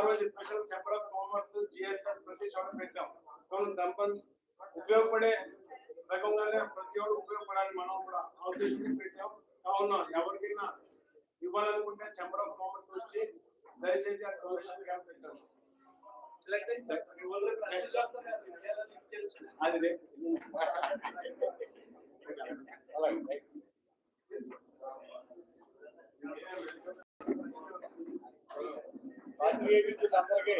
రోజు special of commerce GSS ప్రతి చోట పెట్టాం దంపల్ ఉపయోగపడే రకంగానే ప్రతి ఒక్కరు ఉపయోగపడాలి మనం కూడా ఆ ఉద్దేశంతో పెట్టాం కావున ఎవరికైనా ఇవ్వాలనుకుంటే ఛాంబర్ ఆఫ్ కామర్స్ వచ్చి దయచేసి ఆ డొనేషన్ క్యాంప్ పెట్టాం అది. అలాగే. పాత్రికేయ మిత్రులందరికీ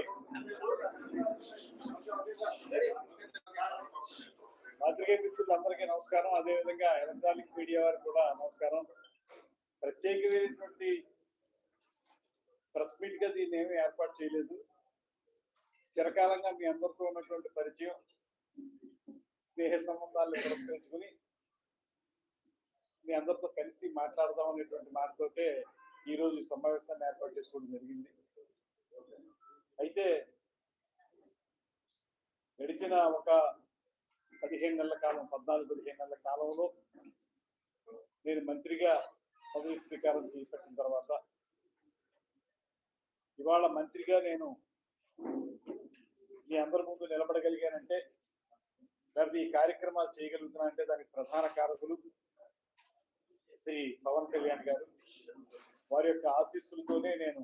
పాత్రికేయ మిత్రులందరికీ నమస్కారం. అదేవిధంగా ఎలక్ట్రానిక్ మీడియా వారికి కూడా నమస్కారం. ప్రత్యేకమైనటువంటి ప్రెస్ మీట్గా దీన్ని ఏమీ ఏర్పాటు చేయలేదు. చిరకాలంగా మీ అందరితో ఉన్నటువంటి పరిచయం స్నేహ సంబంధాలను పురస్కరించుకుని మీ అందరితో కలిసి మాట్లాడదాం అనేటువంటి మాటతోటే ఈ రోజు సమావేశాన్ని ఏర్పాటు చేసుకోవడం జరిగింది. అయితే గడిచిన ఒక పదిహేను నెలల కాలం పద్నాలుగు పదిహేను నెలల కాలంలో నేను మంత్రిగా పదవి స్వీకారం చేపట్టిన తర్వాత ఇవాళ మంత్రిగా నేను మీ అందరి ముందు నిలబడగలిగానంటే మరి ఈ కార్యక్రమాలు చేయగలుగుతున్నానంటే దానికి ప్రధాన కారకులు శ్రీ పవన్ కళ్యాణ్ గారు. వారి యొక్క ఆశీస్సులతోనే నేను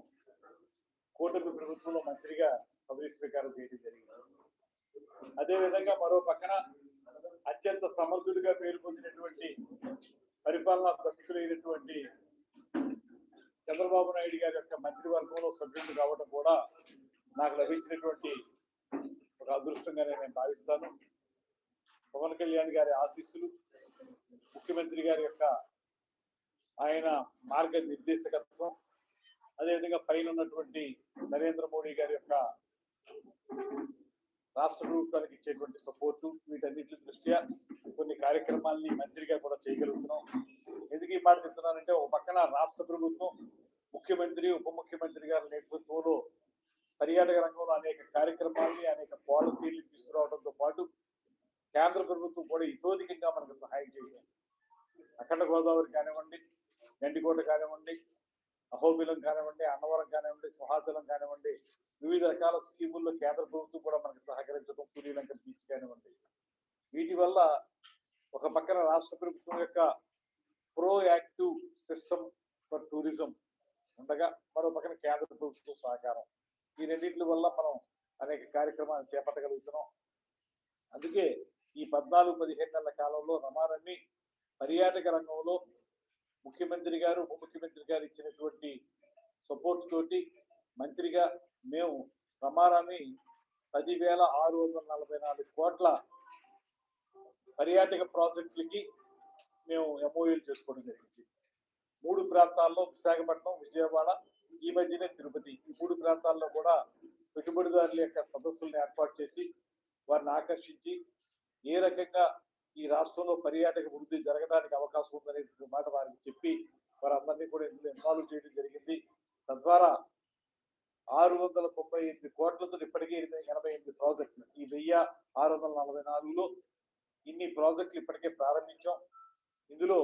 కూటమి ప్రభుత్వంలో మంత్రిగా పదవి స్వీకారం చేయడం జరిగింది. అదేవిధంగా మరో పక్కన అత్యంత సమర్థుడిగా పేరు పొందినటువంటి పరిపాలనా దక్షులైనటువంటి చంద్రబాబు నాయుడు గారి యొక్క మంత్రివర్గంలో సభ్యులు కావడం కూడా నాకు లభించినటువంటి ఒక అదృష్టంగానే నేను భావిస్తాను. పవన్ కళ్యాణ్ గారి ఆశీస్సులు ముఖ్యమంత్రి గారి యొక్క ఆయన మార్గ నిర్దేశకత్వం అదేవిధంగా పైన ఉన్నటువంటి నరేంద్ర మోడీ గారి యొక్క రాష్ట్ర ప్రభుత్వానికి ఇచ్చేటువంటి సపోర్టు వీటన్నిటి దృష్ట్యా కొన్ని కార్యక్రమాల్ని మంత్రిగా కూడా చేయగలుగుతున్నాం. ఎందుకు ఈ మాట చెప్తున్నానంటే ఒక పక్కన రాష్ట్ర ప్రభుత్వం ముఖ్యమంత్రి ఉప ముఖ్యమంత్రి గారి నేతృత్వంలో పర్యాటక రంగంలో అనేక కార్యక్రమాల్ని అనేక పాలసీలు తీసుకురావడంతో పాటు కేంద్ర ప్రభుత్వం కూడా ఇతోధికంగా మనకు సహాయం చేయాలి అఖండ గోదావరి కానివ్వండి గండికోట కానివ్వండి అహోబిలం కానివ్వండి అన్నవరం కానివ్వండి సుహాచలం కానివ్వండి వివిధ రకాల స్కీముల్లో కేంద్ర ప్రభుత్వం కూడా మనకు సహకరించడం పులిలంక బీచ్ కానివ్వండి. వీటి వల్ల ఒక పక్కన రాష్ట్ర ప్రభుత్వం యొక్క proactive system for tourism ఉండగా మరో పక్కన కేంద్ర ప్రభుత్వం సహకారం. ఈ రెండింటి వల్ల మనం అనేక కార్యక్రమాలు చేపట్టగలుగుతున్నాం. అందుకే ఈ పద్నాలుగు పదిహేను నెలల కాలంలో రమారమి పర్యాటక రంగంలో ముఖ్యమంత్రి గారు ఉప ముఖ్యమంత్రి గారు ఇచ్చినటువంటి సపోర్ట్ తోటి మంత్రిగా మేము రమారామి పదివేల ఆరు వందల నలభై నాలుగు కోట్ల పర్యాటక ప్రాజెక్టులకి మేము ఎంఓయూలు చేసుకోవడం జరిగింది. మూడు ప్రాంతాల్లో విశాఖపట్నం విజయవాడ ఈ మధ్యనే తిరుపతి. ఈ మూడు ప్రాంతాల్లో కూడా పెట్టుబడిదారుల యొక్క సదస్సులను ఏర్పాటు చేసి వారిని ఆకర్షించి ఏ రకంగా ఈ రాష్ట్రంలో పర్యాటక వృద్ధి జరగడానికి అవకాశం ఉందనే మాట వారికి చెప్పి వారందరినీ కూడా ఇందులో ఇన్వాల్వ్ చేయడం జరిగింది. తద్వారా ఆరు వందల తొంభై ఎనిమిది కోట్లతో ఇప్పటికే ఎనభై ఎనిమిది ప్రాజెక్టులు. ఈ వెయ్యి ఆరు వందల నలభై నాలుగులో ఇన్ని ప్రాజెక్టులు ఇప్పటికే ప్రారంభించాం. ఇందులో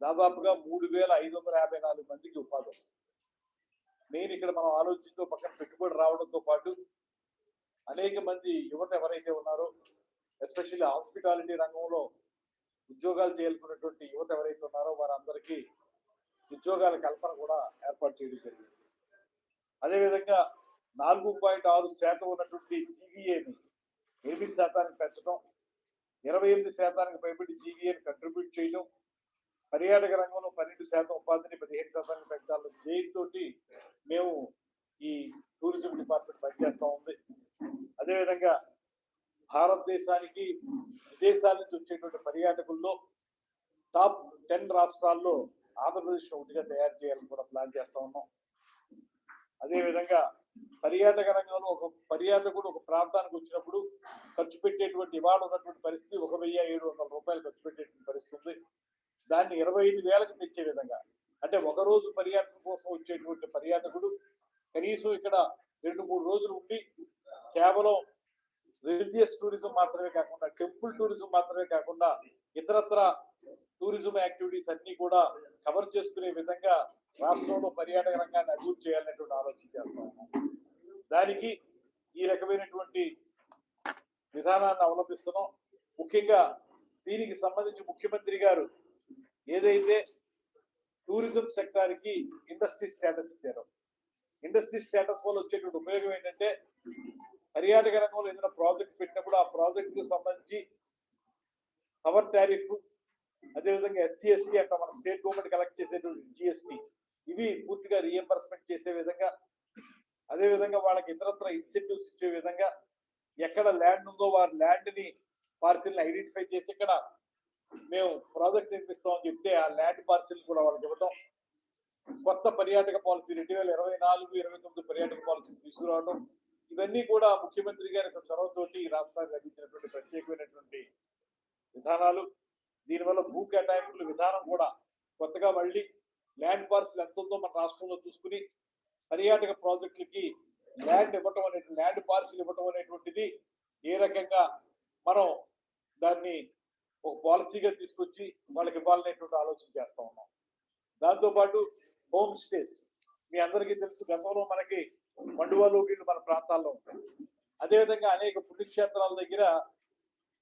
దాదాపుగా మూడు వేల ఐదు వందల యాభై నాలుగు మందికి ఉపాధి వస్తుంది. మెయిన్ ఇక్కడ మనం ఆలోచించడం పక్కన పెట్టుబడి రావడంతో పాటు అనేక మంది యువత ఎవరైతే ఉన్నారో ఎస్పెషల్లీ హాస్పిటాలిటీ రంగంలో ఉద్యోగాలు చేయాలనుకున్నటువంటి యువత ఎవరైతే ఉన్నారో వారందరికీ ఉద్యోగాల కల్పన కూడా ఏర్పాటు చేయడం జరిగింది. అదేవిధంగా నాలుగు పాయింట్ ఆరు శాతం ఉన్నటువంటి జీవీఏని ఎనిమిది శాతానికి పెంచడం ఇరవై ఎనిమిది శాతానికి పైబడి జీవీఏని కంట్రిబ్యూట్ చేయడం పర్యాటక రంగంలో పన్నెండు శాతం ఉపాధిని పదిహేను శాతానికి పెంచాలని ధ్యేయంతో మేము ఈ టూరిజం డిపార్ట్మెంట్ పనిచేస్తూ ఉంది. అదేవిధంగా భారతదేశానికి విదేశాల నుంచి వచ్చేటువంటి పర్యాటకుల్లో టాప్ టెన్ రాష్ట్రాల్లో ఆంధ్రప్రదేశ్ ఒకటిగా తయారు చేయాలని కూడా ప్లాన్ చేస్తా ఉన్నాం. అదేవిధంగా పర్యాటక రంగంలో ఒక పర్యాటకుడు ఒక ప్రాంతానికి వచ్చినప్పుడు ఖర్చు పెట్టేటువంటి ఇవాళ ఉన్నటువంటి పరిస్థితి ఒక వెయ్యి ఏడు వందల రూపాయలు ఖర్చు పెట్టేటువంటి పరిస్థితి ఉంది దాన్ని ఇరవై ఐదు వేలకు తెచ్చే విధంగా అంటే ఒక రోజు పర్యాటకం కోసం వచ్చేటువంటి పర్యాటకుడు కనీసం ఇక్కడ రెండు మూడు రోజులు ఉండి కేవలం రిలీజియస్ టూరిజం మాత్రమే కాకుండా టెంపుల్ టూరిజం మాత్రమే కాకుండా ఇతరత్ర టూరిజం యాక్టివిటీస్ అన్ని కూడా కవర్ చేసుకునే విధంగా రాష్ట్రంలో పర్యాటక రంగాన్ని అభివృద్ధి చేయాలనేటువంటి ఆలోచన చేస్తా దానికి ఈ రకమైనటువంటి విధానాన్ని అవలంబిస్తున్నాం. ముఖ్యంగా దీనికి సంబంధించి ముఖ్యమంత్రి గారు ఏదైతే టూరిజం సెక్టార్కి ఇండస్ట్రీ స్టేటస్ ఇచ్చారో ఇండస్ట్రీ స్టేటస్ వల్ల వచ్చేటువంటి ఉపయోగం ఏంటంటే పర్యాటక రంగంలో ఏదైనా ప్రాజెక్ట్ పెట్టినప్పుడు ఆ ప్రాజెక్ట్కు సంబంధించి పవర్ టారిఫ్ అదేవిధంగా ఎస్జిఎస్టీ అంటే మన స్టేట్ గవర్నమెంట్ కలెక్ట్ చేసేటువంటి జిఎస్టీ ఇవి పూర్తిగా రియంబర్స్మెంట్ చేసే విధంగా అదే విధంగా వాళ్ళకి ఇతరత్ర ఇన్సెంటివ్స్ ఇచ్చే విధంగా ఎక్కడ ల్యాండ్ ఉందో వారి ల్యాండ్ని పార్సిల్ ఐడెంటిఫై చేసి ఇక్కడ మేము ప్రాజెక్ట్ నిర్మిస్తామని చెప్తే ఆ ల్యాండ్ పార్సిల్ కూడా వాళ్ళకి ఇవ్వడం కొత్త పర్యాటక పాలసీ రెండు వేల ఇరవై నాలుగు ఇరవై తొమ్మిది పర్యాటక పాలసీ తీసుకురావడం ఇవన్నీ కూడా ముఖ్యమంత్రి గారి చొరవతోటి ఈ రాష్ట్రానికి అందించినటువంటి ప్రత్యేకమైనటువంటి విధానాలు. దీనివల్ల భూ కేటాయింపుల విధానం కూడా కొత్తగా మళ్ళీ ల్యాండ్ పార్సల్ ఎంత ఉందో మన రాష్ట్రంలో చూసుకుని పర్యాటక ప్రాజెక్టులకి ల్యాండ్ ఇవ్వటం అనే ల్యాండ్ పార్సిల్ ఇవ్వటం అనేటువంటిది ఏ రకంగా మనం దాన్ని ఒక పాలసీగా తీసుకొచ్చి వాళ్ళకి ఇవ్వాలనేటువంటి ఆలోచన చేస్తా ఉన్నాం. దాంతోపాటు హోమ్ స్టేస్. మీ అందరికీ తెలుసు గతంలో మనకి మండువాలు వీళ్ళు మన ప్రాంతాల్లో ఉంటాయి. అదేవిధంగా అనేక పుణ్యక్షేత్రాల దగ్గర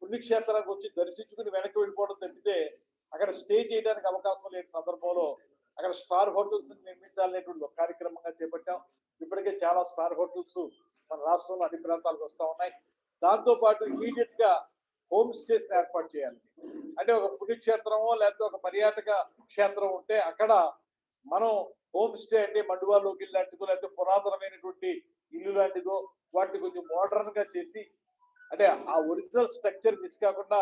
పుణ్యక్షేత్రానికి వచ్చి దర్శించుకుని వెనక్కి వెళ్ళిపోవడం తప్పితే అక్కడ స్టే చేయడానికి అవకాశం లేని సందర్భంలో అక్కడ స్టార్ హోటల్స్ నిర్మించాలనేటువంటి ఒక కార్యక్రమంగా చేపట్టాం. ఇప్పటికే చాలా స్టార్ హోటల్స్ మన రాష్ట్రంలో అన్ని ప్రాంతాలకు వస్తూ ఉన్నాయి. దాంతో పాటు ఇమీడియట్గా హోమ్ స్టేస్ ఏర్పాటు చేయాలి. అంటే ఒక పుణ్యక్షేత్రమో లేకపోతే ఒక పర్యాటక క్షేత్రం ఉంటే అక్కడ మనం హోమ్ స్టే అంటే మండువాలోకి లాంటిదో లేకపోతే పురాతనమైనటువంటి ఇల్లు లాంటిదో వాటిని కొంచెం మోడర్న్గా చేసి అంటే ఆ ఒరిజినల్ స్ట్రక్చర్ మిస్ కాకుండా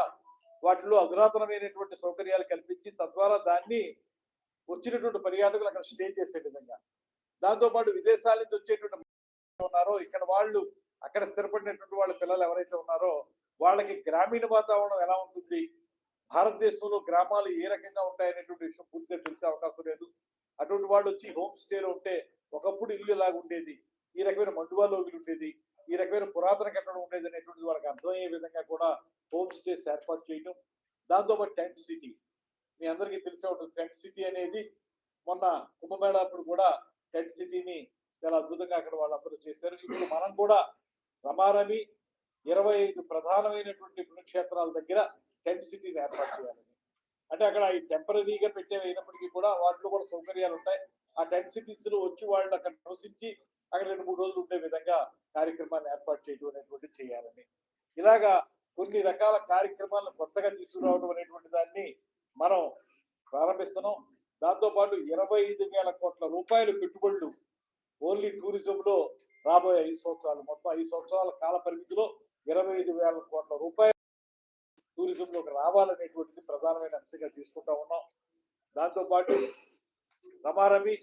వాటిలో అధునాతనమైనటువంటి సౌకర్యాలు కల్పించి తద్వారా దాన్ని వచ్చినటువంటి పర్యాటకులు అక్కడ స్టే చేసే విధంగా. దాంతో పాటు విదేశాల నుంచి వచ్చేటువంటి ఉన్నారో ఇక్కడ వాళ్ళు అక్కడ స్థిరపడినటువంటి వాళ్ళ పిల్లలు ఎవరైతే ఉన్నారో వాళ్ళకి గ్రామీణ వాతావరణం ఎలా ఉంటుంది? భారతదేశంలో గ్రామాలు ఏ రకంగా ఉంటాయనేటువంటి విషయం పూర్తిగా తెలిసే అవకాశం లేదు. అటువంటి వాళ్ళు వచ్చి హోమ్ స్టేలో ఉంటే ఒకప్పుడు ఇల్లు ఎలాగ ఉండేది. ఈ రకమైన మండువాలో ఉండేది. ఈ రకమైన పురాతన కట్టడం ఉండేది అనేటువంటిది వాళ్ళకి అర్థమయ్యే విధంగా కూడా హోమ్ స్టేస్ ఏర్పాటు చేయడం దాంతోపాటు టెంట్ సిటీ మీ అందరికీ తెలిసే ఉంటుంది. టెంట్ సిటీ అనేది మొన్న కుంభమేళ అప్పుడు కూడా టెంట్ సిటీని చాలా అద్భుతంగా అక్కడ వాళ్ళందరూ చేశారు. ఇప్పుడు మనం కూడా రమారమి ఇరవై ఐదు ప్రధానమైనటువంటి పుణ్యక్షేత్రాల దగ్గర టెంట్ సిటీని ఏర్పాటు చేయాలి. అంటే అక్కడ ఈ టెంపరీగా పెట్టే అయినప్పటికీ కూడా వాటిలో కూడా సౌకర్యాలు ఉంటాయి ఆ టెంట్ సిటీస్లో వచ్చి వాళ్ళు అక్కడ నివసించి అక్కడ రెండు మూడు రోజులు ఉండే విధంగా కార్యక్రమాన్ని ఏర్పాటు చేయడం అనేటువంటి చేయాలని. ఇలాగా కొన్ని రకాల కార్యక్రమాలను కొత్తగా తీసుకురావడం అనేటువంటి దాన్ని మనం ప్రారంభిస్తున్నాం. దాంతో పాటు ఇరవై ఐదు వేల కోట్ల రూపాయల పెట్టుబడులు ఓన్లీ టూరిజం లో రాబోయే ఐదు సంవత్సరాలు మొత్తం ఐదు సంవత్సరాల కాల పరిమితిలో ఇరవై ఐదు వేల కోట్ల రూపాయలు టూరిజంలోకి రావాలనేటువంటిది ప్రధానమైన అంశంగా తీసుకుంటా ఉన్నాం. దాంతో పాటు రమారమి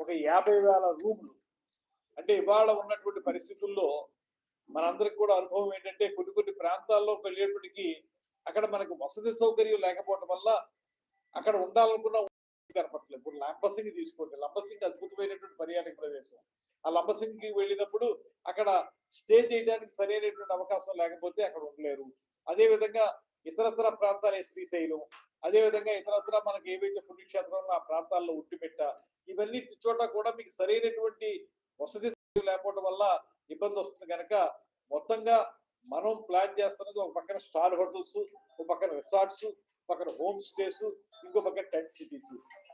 ఒక యాభై వేల రూములు. అంటే ఇవాళ ఉన్నటువంటి పరిస్థితుల్లో మనందరికి కూడా అనుభవం ఏంటంటే కొన్ని కొన్ని ప్రాంతాల్లో వెళ్ళేప్పటికీ అక్కడ మనకు వసతి సౌకర్యం లేకపోవడం వల్ల అక్కడ ఉండాలనుకున్న కనపట్లేదు ఇప్పుడు లంబసింగ్ తీసుకోండి. లంబసింగ్ అద్భుతమైనటువంటి పర్యాటక ప్రదేశం. ఆ లంబసింగ్కి వెళ్ళినప్పుడు అక్కడ స్టే చేయడానికి సరైనటువంటి అవకాశం లేకపోతే అక్కడ ఉండలేరు. అదే విధంగా ఇతరత్ర ప్రాంతాలే శ్రీశైలం. అదే విధంగా ఇతరత్ర మనకి ఏవైతే పుణ్యక్షేత్రంలో ఆ ప్రాంతాల్లో ఉట్టిపెట్ట ఇవన్నీ చోట కూడా మీకు సరైనటువంటి వసతి లేకపోవడం వల్ల ఇబ్బంది వస్తుంది కనుక మొత్తంగా మనం ప్లాన్ చేస్తున్నది ఒక పక్కన స్టార్ హోటల్స్ ఒక పక్కన రిసార్ట్స్ పక్కన హోమ్ స్టేస్ ఇంకో పక్కన టెంట్ సిటీస్.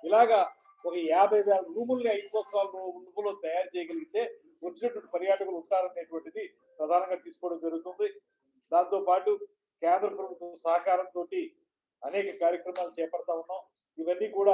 ఇలాగా ఒక యాభై వేల రూముల్ని ఐదు సంవత్సరాల రూములో తయారు చేయగలిగితే వచ్చినటువంటి పర్యాటకులు ఉంటారనేటువంటిది ప్రధానంగా తీసుకోవడం జరుగుతుంది. దాంతో పాటు కేంద్ర ప్రభుత్వం సహకారంతో అనేక కార్యక్రమాలు చేపడతా ఉన్నాం. ఇవన్నీ కూడా